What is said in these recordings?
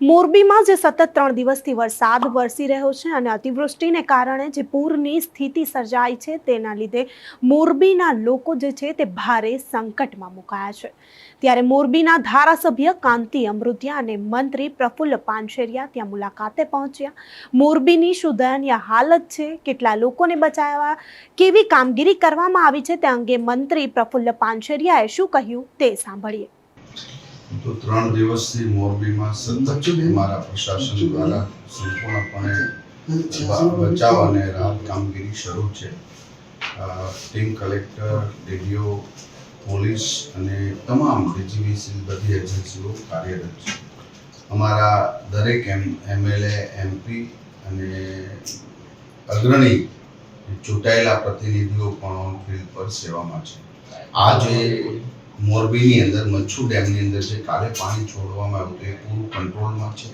મોરબીમાં જે સતત ત્રણ દિવસથી વરસાદ વરસી રહ્યો છે અને અતિવૃષ્ટિને કારણે જે પૂરની સ્થિતિ સર્જાઈ છે તેના લીધે મોરબીના લોકો જે છે તે ભારે સંકટમાં મુકાયા છે. ત્યારે મોરબીના ધારાસભ્ય કાંતિ અમૃતિયા અને મંત્રી પ્રફુલ્લ પાનશેરિયા ત્યાં મુલાકાતે પહોંચ્યા. મોરબીની શું દયનીય હાલત છે? કેટલા લોકોને બચાવવા કેવી કામગીરી કરવામાં આવી છે? તે અંગે મંત્રી પ્રફુલ્લ પાનશેરિયાએ શું કહ્યું તે સાંભળીએ. તો ત્રણ દિવસથી મોરબીમાં સતત મારા પ્રશાસન દ્વારા સંપૂર્ણપણે બચાવ અને રાહત કામગીરી શરૂ છે. ટીમ કલેક્ટર ડીડીઓ પોલીસ અને તમામ ડીજીવીસી બધી એજન્સીઓ કાર્યરત છે. અમારા દરેક એમ એમએલએ એમપી અને અગ્રણી ચૂંટાયેલા પ્રતિનિધિઓ પણ ફિલ્ડ પર સેવામાં છે. આજે મોરબીની અંદર, મચ્છુ ડેમની અંદર જે કાલે પાણી છોડવામાં આવ્યું હતું, એ પૂરું કંટ્રોલમાં છે.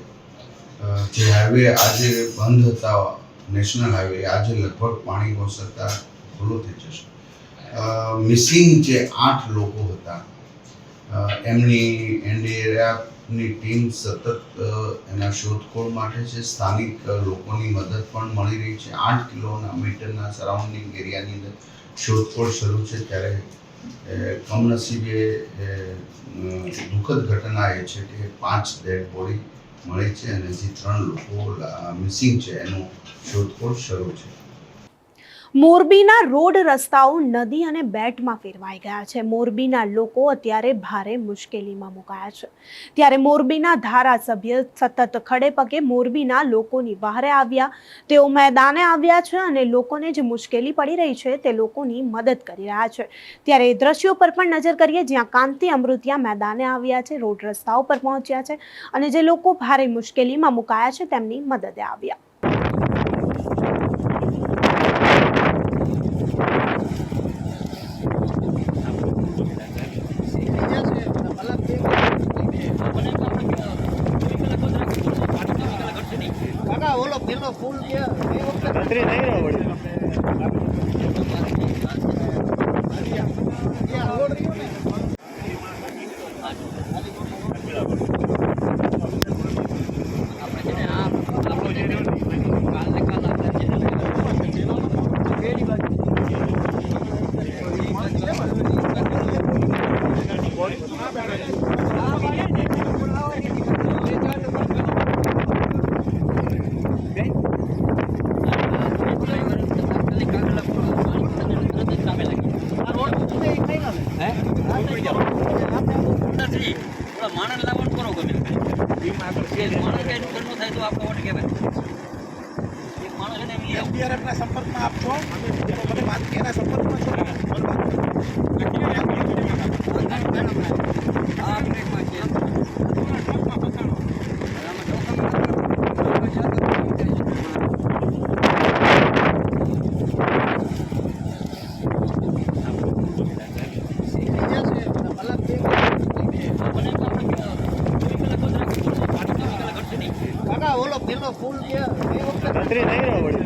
જે હાઈવે આજે બંધ હતા, નેશનલ હાઈવે આજે લગભગ પાણી ઓસરતા ખુલ્લો થઈ જશે. મિસિંગ જે આઠ લોકો હતા એમની એનડીઆરએફની ટીમ સતત એના શોધખોળ માટે છે, સ્થાનિક લોકોની મદદ પણ મળી રહી છે. આઠ કિલોના મીટરના સરાઉન્ડિંગ એરિયાની અંદર શોધખોળ શરૂ છે, ત્યારે કમનસીબે દુઃખદ ઘટના એ છે કે પાંચ ડેડ બોડી મળી છે અને જે ત્રણ લોકો મિસિંગ છે. એનું શોધખોળ શરૂ છે. મોરબીના રોડ રસ્તાઓ નદી અને બેટમાં ફેરવાઈ ગયા છે. મોરબીના લોકો અત્યારે ભારે મુશ્કેલીમાં મુકાયા છે. ત્યારે મોરબીના ધારાસભ્ય સતત ખડે પગે મોરબીના લોકોની વહારે આવ્યા. તેઓ મેદાને આવ્યા છે અને લોકોને જે મુશ્કેલી પડી રહી છે તે લોકોની મદદ કરી રહ્યા છે. ત્યારે એ દ્રશ્યો પર પણ નજર કરીએ, જ્યાં કાંતિ અમૃતિયા મેદાને આવ્યા છે, રોડ રસ્તાઓ પર પહોંચ્યા છે અને જે લોકો ભારે મુશ્કેલીમાં મુકાયા છે તેમની મદદે આવ્યા. voz lo pierdo full, tío. Está. માણસ લાવવાનું કરો ગમે. માણસ કઈ નુકસાન ન થાય તો આપનો વોટ કહેવાય. એક માણસ સંપર્કમાં આપ છો તો વાત એના સંપર્કમાં છો? ઓલો પેલો ફૂલ છે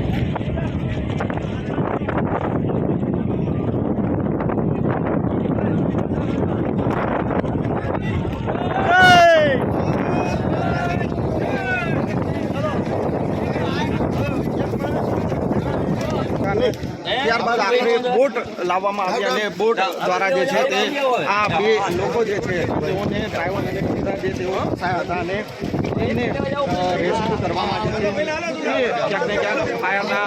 લાવવામાં આવ્યા અને બોટ દ્વારા જે છે તે આ બે લોકો જે છે, તેઓને ડ્રાઈવર અને પિતા જે તેઓ ફસાયા હતા અને એને રેસ્ક્યુ કરવામાં છે. ક્યાંક ને ક્યાંક ફાયરના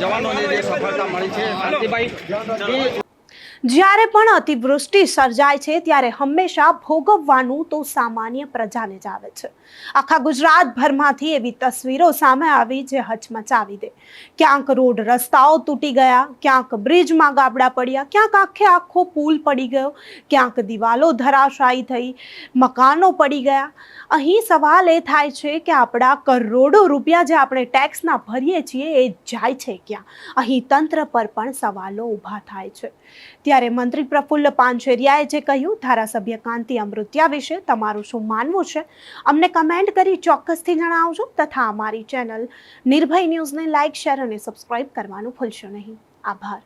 જવાનોને જે સફળતા મળી છે. કાંતિભાઈ એ જ્યારે પણ અતિવૃષ્ટિ સર્જાય છે, ત્યારે હંમેશા ભોગવવાનું તો સામાન્ય પ્રજાને જ આવે છે. આખા ગુજરાતભરમાંથી એવી તસવીરો સામે આવી જે હચમચાવી દે. ક્યાંક રોડ રસ્તાઓ તૂટી ગયા, ક્યાંક બ્રિજમાં ગાબડા પડ્યા, ક્યાંક આખે આખો પુલ પડી ગયો, ક્યાંક દિવાલો ધરાશાયી થઈ, મકાનો પડી ગયા. અહીં સવાલ એ થાય છે કે આપણા કરોડો રૂપિયા જે આપણે ટેક્સના ભરીએ છીએ એ જાય છે ક્યાં? અહીં તંત્ર પર પણ સવાલો ઊભા થાય છે. ત્યારે મંત્રી પ્રફુલ્લ પાંચેરિયાએ જે કહ્યું, ધારાસભ્ય કાંતિ અમૃત્યા વિશે તમારું શું માનવું છે? અમને કમેન્ટ કરી ચોક્કસથી જણાવજો તથા અમારી ચેનલ નિર્ભય ન્યૂઝને લાઇક શેર અને સબસ્ક્રાઇબ કરવાનું ભૂલશો નહીં. આભાર.